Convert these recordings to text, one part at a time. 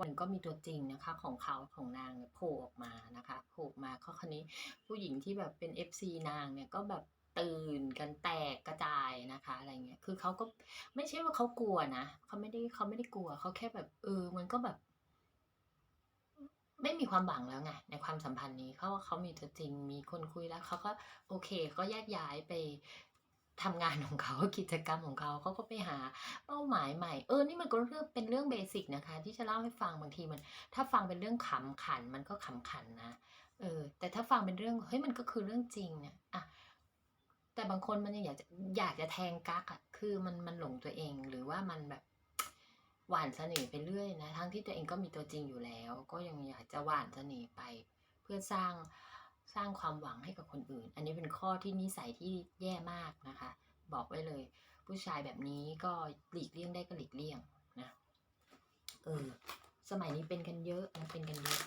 วันก็มีตัวจริงนะคะของเขาของนางโผล่ออกมานะคะโผล่มาก็คราวนี้ผู้หญิงที่แบบเป็น FC นางเนี่ยก็แบบตื่นกันแตกกระจายนะคะอะไรเงี้ยคือเขาก็ไม่ใช่ว่าเขากลัวนะเขาไม่ได้เขาไม่ได้กลัวเขาแค่แบบเออมันก็แบบ ไม่มีความหวังแล้วไงในความสัมพันธ์นี้เขาเขามีตัวจริงมีคนคุยแล้วเขาก็โอเค ก็แยกย้ายไป ทำงานของเขากิจกรรมของเขาเขาก็ไปหาเป้าหมายใหม่ เออ นี่มันก็เรื่องเป็นเรื่องเบสิกนะคะ ที่จะเล่าให้ฟังบางทีมัน ถ้าฟังเป็นเรื่องขำขันมันก็ขำขันนะ เออ แต่ถ้าฟังเป็นเรื่องเฮ้ยมันก็คือเรื่องจริงเนี่ยอะแต่บางคนมันยังอยากจะอยากจะแทงกักอะคือมันมันหลงตัวเองหรือว่ามันแบบหวานเสน่ห์ไปเรื่อยนะทั้งที่ตัวเองก็มีตัวจริงอยู่แล้ว ก็ยังอยากจะหวานเสน่ห์ไป เพื่อสร้าง สร้างความหวังให้กับคนอื่น อันนี้เป็นข้อที่นิสัยที่แย่มากนะคะ บอกไว้เลย ผู้ชายแบบนี้ก็หลีกเลี่ยงได้ก็หลีกเลี่ยงนะเออสมัยนี้เป็นกันเยอะนะเป็นกันเยอะ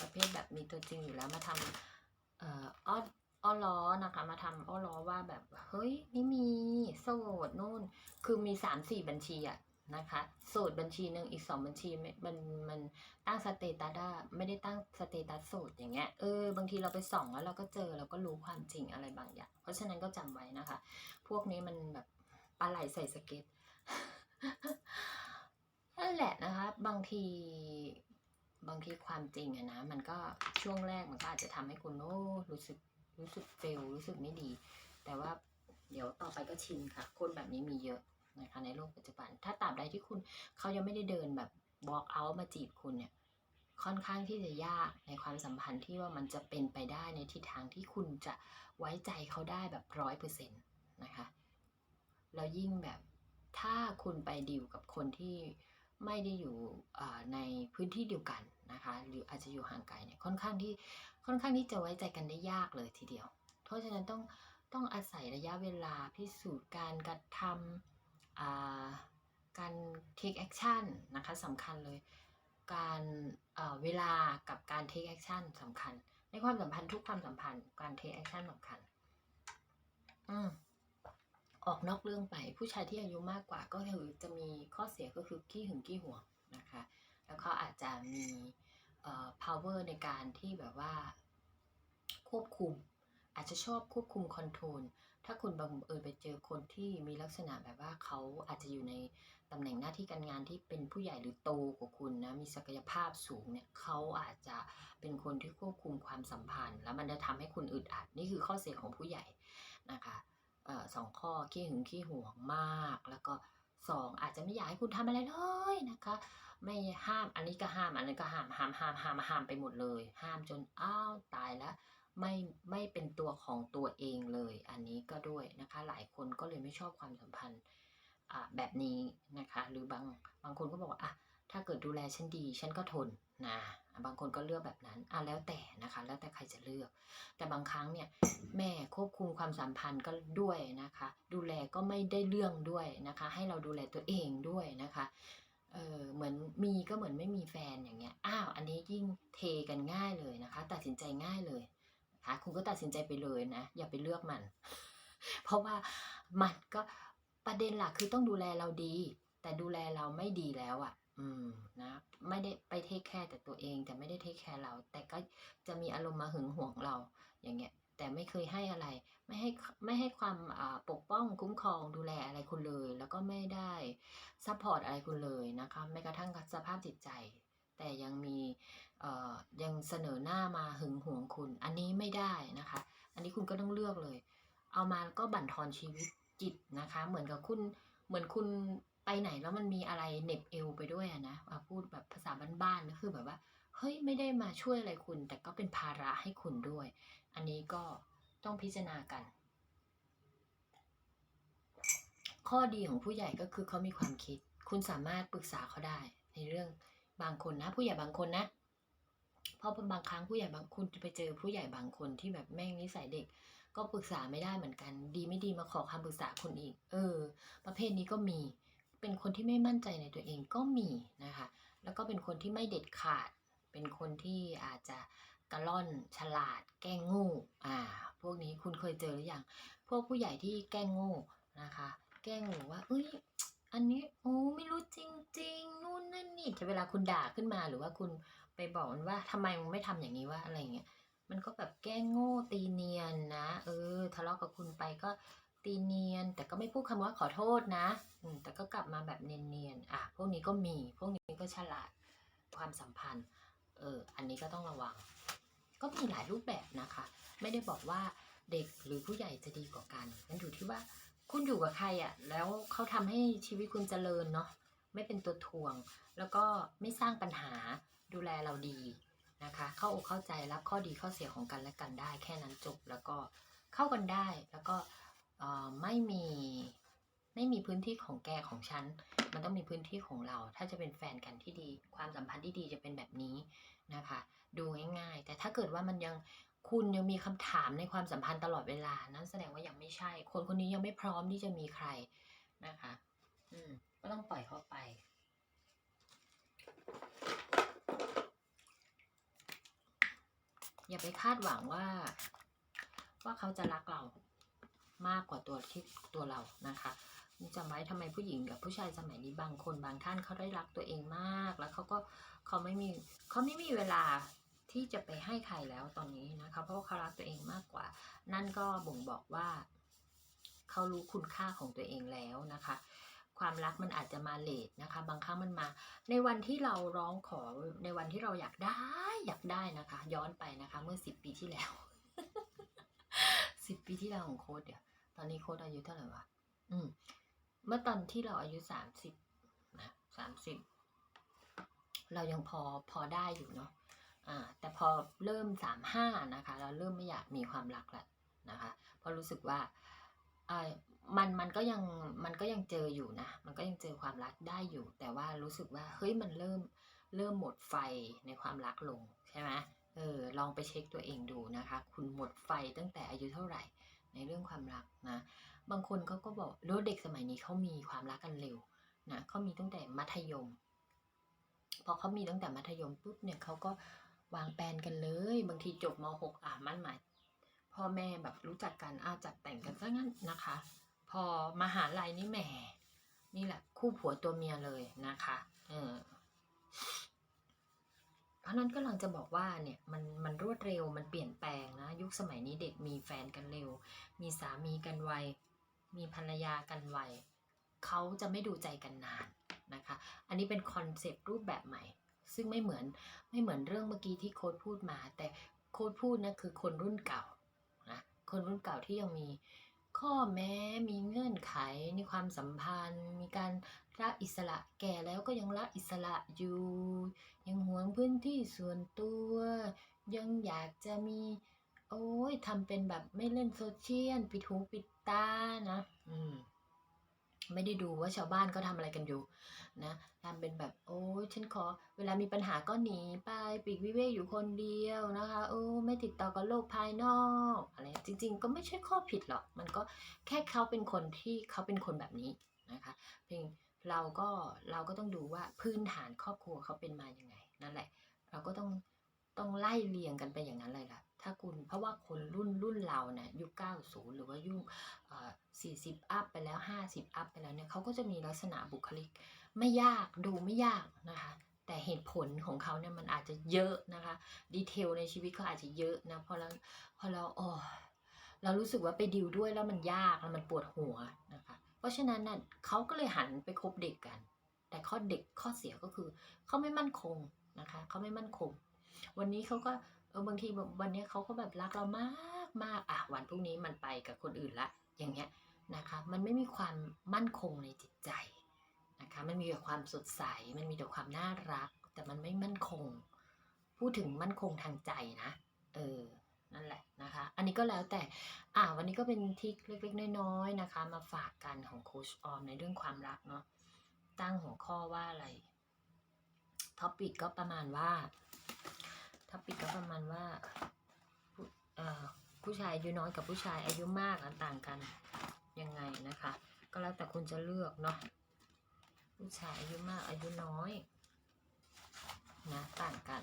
ประเภทแบบมีตัวจริงอยู่แล้วมาทำเอ่ออ้ออ้อล้อนะคะมาทำอ้อล้อว่าแบบเฮ้ยไม่มีโสดนู่น คือมีสามสี่บัญชีอะ นะคะโสดบัญชีหนึ่งอีกสองบัญชีมันมันตั้งสเตตัสได้ไม่ได้ตั้งสเตตัสโสดอย่างเงี้ยเออบางทีเราไปส่องแล้วเราก็เจอเราก็รู้ความจริงอะไรบางอย่าง เพราะฉะนั้นก็จำไว้นะคะ พวกนี้มันแบบปลาไหลใส่สเก็ตนั่นแหละนะคะบางทีบางทีความจริงอะนะ มันก็ช่วงแรกมันก็อาจจะทำให้คุณโอ้รู้สึกรู้สึกเฟลรู้สึกไม่ดี แต่ว่าเดี๋ยวต่อไปก็ชินค่ะ คนแบบนี้มีเยอะ นะคะในโลกปัจจุบัน ถ้าตราบใดที่คุณเขายังไม่ได้เดินแบบ walk out มาจีบคุณเนี่ยค่อนข้างที่จะยากในความสัมพันธ์ที่ว่ามันจะเป็นไปได้ในทิศทางที่คุณจะไว้ใจเขาได้แบบร้อยเปอร์เซ็นต์นะคะแล้วยิ่งแบบถ้าคุณไปดีลกับคนที่ไม่ได้อยู่ในพื้นที่เดียวกันนะคะหรืออาจจะอยู่ห่างไกลเนี่ยค่อนข้างที่ค่อนข้างที่จะไว้ใจกันได้ยากเลยทีเดียว เพราะฉะนั้นต้องต้องอาศัยระยะเวลาพิสูจน์การกระทำอ่า การ take action นะคะสำคัญเลย การเอ่อเวลากับการ take action สำคัญ ในความสัมพันธ์ทุกความสัมพันธ์การ take action สำคัญอืมออกนอกเรื่องไป ผู้ชายที่อายุมากกว่าก็คือจะมีข้อเสียก็คือขี้หึงขี้หวงนะคะ แล้วเขาอาจจะมี power ในการที่แบบว่าควบคุม อาจจะชอบควบคุมคอนโทรล ถ้าคุณบังเอิญไปเจอคนที่มีลักษณะแบบว่าเขาอาจจะอยู่ในตำแหน่งหน้าที่การงานที่เป็นผู้ใหญ่หรือโตกว่าคุณนะ มีศักยภาพสูงเนี่ยเขาอาจจะเป็นคนที่ควบคุมความสัมพันธ์ แล้วมันจะทำให้คุณอึดอัด นี่คือข้อเสียของผู้ใหญ่นะคะเอ่อสองข้อขี้หึงขี้หวงมาก แล้วก็สองอาจจะไม่อยากให้คุณทำอะไรเลยนะคะ ไม่ห้ามอันนี้ก็ห้ามอันนั้นก็ห้ามห้ามห้ามห้ามห้ามไปหมดเลย ห้ามจนอ้าวตายแล้ว ไม่ไม่เป็นตัวของตัวเองเลย อันนี้ก็ด้วยนะคะ หลายคนก็เลยไม่ชอบความสัมพันธ์แบบนี้นะคะ หรือบางบางคนก็บอกว่าอะถ้าเกิดดูแลฉันดีฉันก็ทนนะบางคนก็เลือกแบบนั้นอะแล้วแต่นะคะ แล้วแต่ใครจะเลือก แต่บางครั้งเนี่ยแม่ควบคุมความสัมพันธ์ก็ด้วยนะคะ ดูแลก็ไม่ได้เรื่องด้วยนะคะ ให้เราดูแลตัวเองด้วยนะคะเออเหมือนมีก็เหมือนไม่มีแฟนอย่างเงี้ยอ้าวอันนี้ยิ่งเทกันง่ายเลยนะคะ ตัดสินใจง่ายเลย คะคุณก็ตัดสินใจไปเลยนะ อย่าไปเลือกมัน เพราะว่ามันก็ประเด็นหลักคือต้องดูแลเราดี แต่ดูแลเราไม่ดีแล้วอะ่ะ อืมนะไม่ได้ไปเทคแคร์แต่ตัวเอง แต่ไม่ได้เทคแคร์เรา แต่ก็จะมีอารมณ์มาหึงหวงเราอย่างเงี้ยแต่ไม่เคยให้อะไร ไม่ให้ไม่ให้ความปกป้องคุ้มครองดูแลอะไรคุณเลย แล้วก็ไม่ได้ซัพพอร์ตอะไรคุณเลยนะคะแม้กระทั่งสภาพจิตใจ แต่ยังมี ยังเสนอหน้ามาหึงหวงคุณ อันนี้ไม่ได้นะคะ อันนี้คุณก็ต้องเลือกเลย เอามาก็บั่นทอนชีวิตจิตนะคะ เหมือนกับคุณเหมือนคุณไปไหนแล้วมันมีอะไรเน็บเอวไปด้วยนะอะพูดแบบภาษาบ้านๆก็คือแบบว่าเฮ้ยไม่ได้มาช่วยอะไรคุณ แต่ก็เป็นภาระให้คุณด้วย อันนี้ก็ต้องพิจารณากัน ข้อดีของผู้ใหญ่ก็คือเขามีความคิด คุณสามารถปรึกษาเขาได้ในเรื่องบางคนนะ ผู้ใหญ่บางคนนะ เพราะบางครั้งผู้ใหญ่บางคุณจะไปเจอผู้ใหญ่บางคนที่แบบแม่งนิสัยเด็ก ก็ปรึกษาไม่ได้เหมือนกัน ดีไม่ดีมาขอคำปรึกษาคุณอีก เออ ประเภทนี้ก็มี เป็นคนที่ไม่มั่นใจในตัวเองก็มีนะคะ แล้วก็เป็นคนที่ไม่เด็ดขาด เป็นคนที่อาจจะกระล่อนฉลาด แกล้งง่อ่า พวกนี้คุณเคยเจอหรือยัง พวกผู้ใหญ่ที่แกล้งง่นะคะ แกล้งหนูว่า เอ้ย อันนี้โอ้ไม่รู้จริง ๆนู่นนั่นนี่แต่เวลาคุณด่าขึ้นมาหรือว่าคุณไปบอกมันว่าทำไมมึงไม่ทำอย่างนี้วะอะไรเงี้ยมันก็แบบแก้งโง่ตีเนียนนะ เออทะเลาะกับคุณไปก็ตีเนียน แต่ก็ไม่พูดคำว่าขอโทษนะ อืมแต่ก็กลับมาแบบเนียนๆอะพวกนี้ก็มีพวกนี้ก็ฉลาดความสัมพันธ์เอออันนี้ก็ต้องระวัง ก็มีหลายรูปแบบนะคะ ไม่ได้บอกว่าเด็กหรือผู้ใหญ่จะดีกว่ากันมันอยู่ที่ว่า คุณอยู่กับใครอะ่ะ แล้วเขาทำให้ชีวิตคุณเจริญเนาะไม่เป็นตัวทวง แล้วก็ไม่สร้างปัญหาดูแลเราดีนะคะ เข้าอกเข้าใจรับข้อดีข้อเสียของกันและกันได้แค่นั้นจบแล้วก็เข้ากันได้แล้วก็ไม่มีไม่มีพื้นที่ของแกของฉัน มันต้องมีพื้นที่ของเรา ถ้าจะเป็นแฟนกันที่ดี ความสัมพันธ์ที่ดีจะเป็นแบบนี้นะคะ ดูง่ายๆ แต่ถ้าเกิดว่ามันยัง คุณยังมีคำถามในความสัมพันธ์ตลอดเวลา นั้นแสดงว่ายังไม่ใช่ คนคนนี้ยังไม่พร้อมที่จะมีใครนะคะ อืม ก็ต้องปล่อยเขาไป อย่าไปคาดหวังว่า ว่าเขาจะรักเรามากกว่าตัวที่ตัวเรานะคะจำไว้ทำไมผู้หญิงกับผู้ชายสมัยนี้บางคนบางท่านเขาได้รักตัวเองมาก แล้วเขาก็เขาไม่มีเขาไม่มีเวลา ที่จะไปให้ใครแล้วตอนนี้นะคะเพราะเขารักตัวเองมากกว่า นั่นก็บ่งบอกว่า เขารู้คุณค่าของตัวเองแล้วนะคะ ความรักมันอาจจะมาเลทนะคะ บางครั้งมันมา ในวันที่เราร้องขอในวันที่เราอยากได้อยากได้นะคะ ย้อนไปนะคะ เมื่อสิบปีที่แล้วสิบปีที่แล้วของโค้ดเดี๋ยวตอนนี้โค้ดอายุเท่าไหร่วะอืม เมื่อตอนที่เราอายุสามสิบนะสามสิบเรายังพอพอได้อยู่เนาะ แต่พอเริ่มสามห้านะคะเราเริ่มไม่อยากมีความรักแล้วนะคะเพราะรู้สึกว่าอ่ามันมันก็ยังมันก็ยังเจออยู่นะ มันก็ยังเจอความรักได้อยู่ แต่ว่ารู้สึกว่าเฮ้ยมันเริ่มเริ่มหมดไฟในความรักลงใช่ไหมเออลองไปเช็คตัวเองดูนะคะ คุณหมดไฟตั้งแต่อายุเท่าไหร่ในเรื่องความรักนะ บางคนเขาก็บอกรถเด็กสมัยนี้เขามีความรักกันเร็วนะเขามีตั้งแต่มัธยม พอเขามีตั้งแต่มัธยมปุ๊บเนี่ยเขาก็ วางแผนกันเลย บางทีจบม .6 อะมั่นหมายพ่อแม่แบบรู้จักกันอาจัดแต่งกันซะงั้นนะคะ พอมาหาลัยนี่แหมนี่แหละ คู่ผัวตัวเมียเลยนะคะเออเพราะนั้นก็ลังจะบอกว่าเนี่ยมันมันรวดเร็วมันเปลี่ยนแปลงนะ ยุคสมัยนี้เด็กมีแฟนกันเร็ว มีสามีกันไว มีภรรยากันไวเขาจะไม่ดูใจกันนานนะคะ อันนี้เป็นคอนเซปต์รูปแบบใหม่ ซึ่งไม่เหมือนไม่เหมือนเรื่องเมื่อกี้ที่โค้ดพูดมา แต่โค้ดพูดนะคือคนรุ่นเก่านะคนรุ่นเก่าที่ยังมีข้อแม้มีเงื่อนไขในความสัมพันธ์ มีการรักอิสระแก่แล้วก็ยังรักอิสระอยู่ ยังหวงพื้นที่ส่วนตัว ยังอยากจะมี โอ้ยทำเป็นแบบไม่เล่นโซเชียลปิดหูปิดตานะ ไม่ได้ดูว่าชาวบ้านเขาทำอะไรกันอยู่นะทำเป็นแบบโอ้ยฉันขอเวลามีปัญหาก็หนีไปปีกวิเวกอยู่คนเดียวนะคะโอ้ไม่ติดต่อกับโลกภายนอกอะไรจริง ๆ ก็ไม่ใช่ข้อผิดหรอกมันก็แค่เขาเป็นคนที่เขาเป็นคนแบบนี้นะคะเพียงเราก็เราก็ต้องดูว่าพื้นฐานครอบครัวเขาเป็นมาอย่างไงนั่นแหละ เราก็ต้องต้องไล่เรียงกันไปอย่างนั้นเลยล่ะถ้าคุณเพราะว่าคนรุ่นรุ่นเราเนี่ยยุค 90 หรือว่ายุคอ่อ 40 อัพไปแล้ว 50 อัพไปแล้วเนี่ยเขาก็จะมีลักษณะบุคลิก ไม่ยากดูไม่ยากนะคะ แต่เหตุผลของเขาเนี่ยมันอาจจะเยอะนะคะดีเทลในชีวิตเขาอาจจะเยอะนะพอเราพอเราอ๋อเรารู้สึกว่าไปดิวด้วยแล้วมันยากแล้วมันปวดหัวนะคะ เพราะฉะนั้นน่ะเขาก็เลยหันไปคบเด็กกัน แต่ข้อเด็กข้อเสียก็คือเขาไม่มั่นคงนะคะเขาไม่มั่นคง วันนี้เขาก็เออบางทีวันนี้เขาก็แบบรักเรามากมากอะวันพรุ่งนี้มันไปกับคนอื่นละอย่างเงี้ย นะคะมันไม่มีความมั่นคงในจิตใจนะคะมันมีแต่ความสดใส มันมีแต่ความน่ารัก แต่มันไม่มั่นคง พูดถึงมั่นคงทางใจนะเออนั่นแหละนะคะ อันนี้ก็แล้วแต่ อ่า วันนี้ก็เป็นทิคเล็กๆน้อยๆนะคะ มาฝากกันของโคชออมในเรื่องความรักเนาะ ตั้งหัวข้อว่าอะไร ท็อปิกก็ประมาณว่า ท็อปิกก็ประมาณว่า ผู้ชายอายุน้อยกับผู้ชายอายุมากต่างกัน ยังไงนะคะ ก็แล้วแต่คุณจะเลือกเนาะผู้ชายอายุมากอายุน้อยนะต่างกัน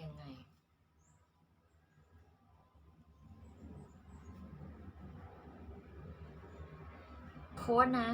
ยังไงโค้ดนะ